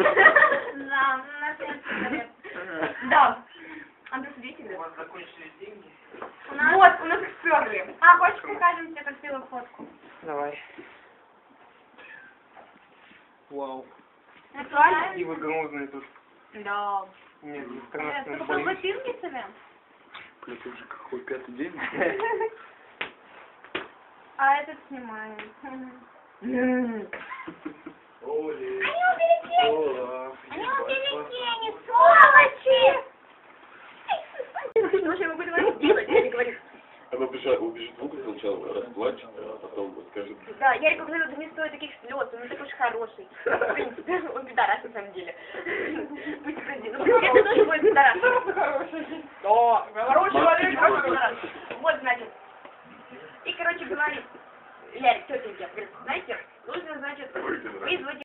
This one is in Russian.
Да, у нас нет. Да. А ты свидетель? У вас закончились деньги? Вот, у нас их сперли. А, хочешь покажем тебе красивую фотку? Давай. Вау. Актуально? Какие вы грозные тут. Да. Нет, не Э, страшно. Ты какой ботинки себе? Блядь, уже какой пятый день? А этот снимаем. Слушай, мы будем это делать, я не говорю. Она убежит, убежит в угол сначала, расплачет, а потом скажет, Да, я ему говорю, да не стоит таких слез, он такой уж хороший. В принципе, он пидорас на самом деле. Будьте прости, ну это тоже будет пидорас. Да, хороший человек, хороший пидорас. Вот, значит. И, короче, говорит, Ярик, тетенька, говорит, знаете, нужно, значит, вызвать